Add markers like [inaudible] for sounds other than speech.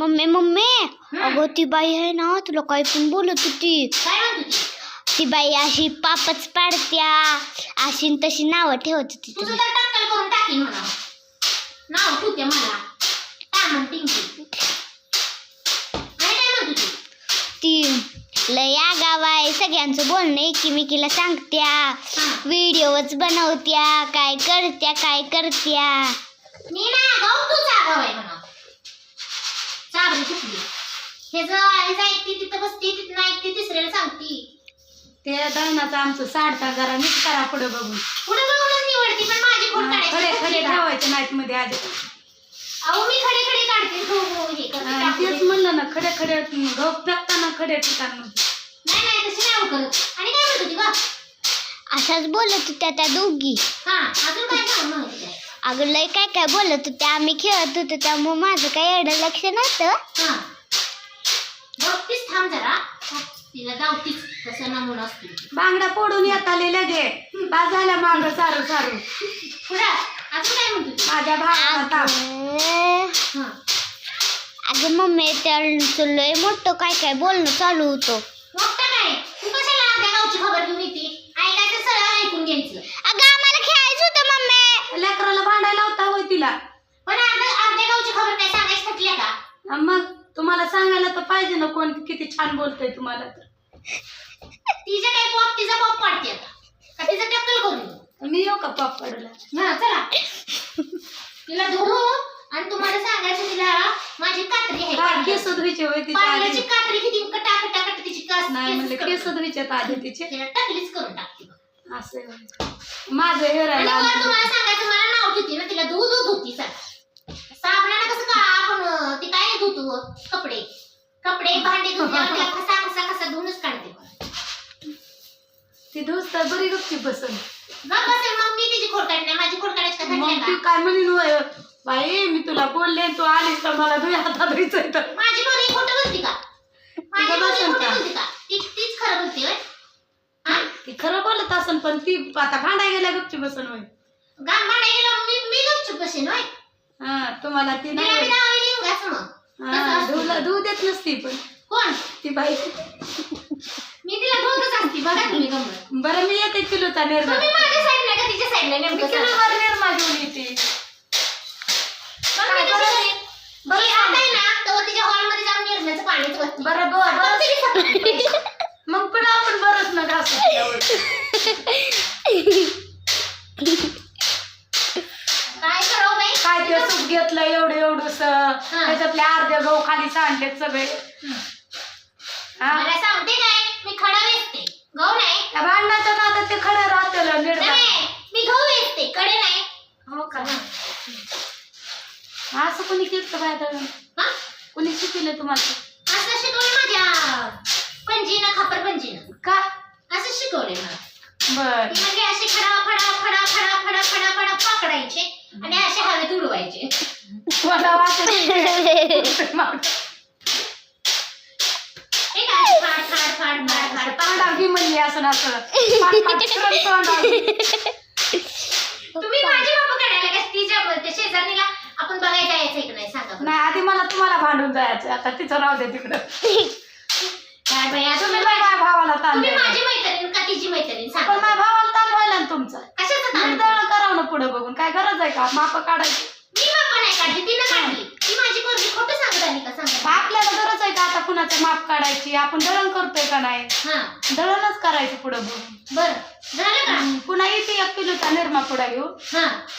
Mummy mummy अगं ती बाई आहे ना तुला काही पण बोलत होती. ती बाई अशी पापच पाडत्या. अशी न तशी नावं ठेवत होती तुझं तर टक्कल करून टाकीन म्हणा. नाव ठेवते मला. काय म्हणते ती? लय गाव आहे सगळ्यांचं बोलणं एकमेकीला सांगत्या. व्हिडिओच बनवत्या काय करत्या काय करत्या. मी ना आगाव तूच आगाव आहे म्हणा. चाबरी कुठली हे जर आहे ऐकते तिथं बसते तिथं ऐकते तिसऱ्याला सांगती. ते दळणाचं आमचं साडता जरा नीट करा पुढे बघून. पुढे बघूनच निवडती पण माझी खोड हा, खडे खडे काढायची ठेवायचे नाहीत मध्ये आधी. अहो मी खडे खडे काढते. हो हो हे करते, हा, टाकते. तेच म्हणलं ना खडे खडे गहू फेकताना खडे ठिकाण नाही नाही तशी नाही हो करत. आणि काय म्हणत होती बा अशाच बोलत होत्या त्या दोघी. हा अजून काय सांग होत्या? अगं लय काय काय बोलत होत्या आम्ही खेळत होतो त्यामुळे माझं काही एवढं लक्ष नव्हतं. हा. बघतीस थांब जरा. तिला जावतीच तसं नमुना असतो. बांगडा फोडून येत आले लगे बा झाला माग सारू सारू. पुढं अजून काय म्हणत होती माझ्या भावाला ताप अगं हा. अगं मम्मी त्यांचं लय मोठं काय काय बोलणं चालू होतं. मोठं काय तू कशाला गावची खबर घेऊन येते? ऐकायचं सरळ ऐकून घ्यायचं. अगं आम्हाला खेळायचं होतं मम्मी लेकराला भांडायला होता होय तिला पण अर्ध्या अर्ध्या गावची खबर काय सांगायची थकल्या का हा, मग तुम्हाला सांगायला तर पाहिजे ना कोण किती छान बोलतय तुम्हाला तर तिचं काय पॉप तिचा पॉप पाडते आता का तिचं टक्कल करून मी येऊ का पापडला हा चला तिला धरू आणि तुम्हाला सांगायचं तिला माझी कात्री आहे. केस धुवायचे होय तिच्या पांढऱ्याची आधी कात्री किती कटा कटा कटा तिची कास नाही म्हणले केस. धुवायचे आधी तिचे टकलीच करून टाकते. असं. माझं वर आलं. तुम्हाला सांगायचं मला नाव ठेवते ना तिला दूध ती धुस तर बरी गप्पी गप बसेल मग मी तिची खोड काढणार माझी खोड काढायची का मग थकल्या ती का काय म्हणीन बाई मी तुला बोलले तू आलीस तर मला दुई हातात धुयचंय तर. माझी बोली खोटं बोलती का? माझी गप बोली बसेल खोटं का? बोलती का? ती तीच खरं बोलते होय. हा? ती खरं बोलत असन पण ती आता भांडाय गेल्या गपची बसन होय. गाम भांडा गेलं मी मी गपचूप बसेन होय. हा तुम्हाला ती तिला मी नाही घास मग. हा, धुला धुऊ देत नसती पण. कोण? ती बाई बघा तुम्ही गंमत बरं मी येते किलोचा तुम्ही माझ्या साईडला का तिच्या साईडला मी नेमकं सांगा. निर्मा घेऊन येते मग मी कसं करेन? बरं. मी आता आहे ना, तेव्हा तिच्या हॉलमध्ये जाऊन निर्म्याचं पाणीच ओतते. बरं मग पण आपण बरंच ना घास काय करावं बाई? काय ते सूप घेतलं एवढं एवढंस त्याच्यातले अर्धे गहू खाली सांडलेत सगळे. हा? मला सांगते काय? मी खडा वेचते गहू नाही त्या भांडणाच्या नादात ते खरं राहतं नाही, मी गहू वेचते कडे नाही. हो का? असं कोणी केलं दळण हा? कोणी शिकवलं तुम्हाला? असं शिकवलं माझ्या. पंजीनं खापर पंजीनं का? असं शिकवलंय मला. बर. ती म्हणजे असे खडा फडा फडा फडा फडा फडा फडा पकडायचे आणि असे हवेत उडवायचे. मला वाटत [laughs] घे म्हणली असं असं. [laughs] तुम्ही माझी बाबा काढायला का तिच्या त्या शेजारणीला आपण बघायला यायचं की नाही सांगा बरं. नाही आधी मला तुम्हाला भांडून जायचं आता तिचं राहू दे तिकडं. काय बाई आता तुम्ही तुम्ही माझ्या भावाला ताण तुम्ही. माझी मैत्रीण का तिची मैत्रीण? पण सांगा माझ्या भावाला ताण व्हायला ना तुमचा. कशाचं ताण? करावं ना पुढे बघून. काय गरज आहे का? माप काढायची मी बाबा नाही काढली तिनं काढली ती माझी पोरगी खोटं सांगत आली का सांगा आपल्याला गरज आहे का आता कुणाचं माप काढायची? आपण दळण करतोय का नाही? हा. दळणच करायचं पुढे बघून. बरं. झालं का? पुन्हा येते एक किलोचा निर्मा पुढे घेऊ. हा.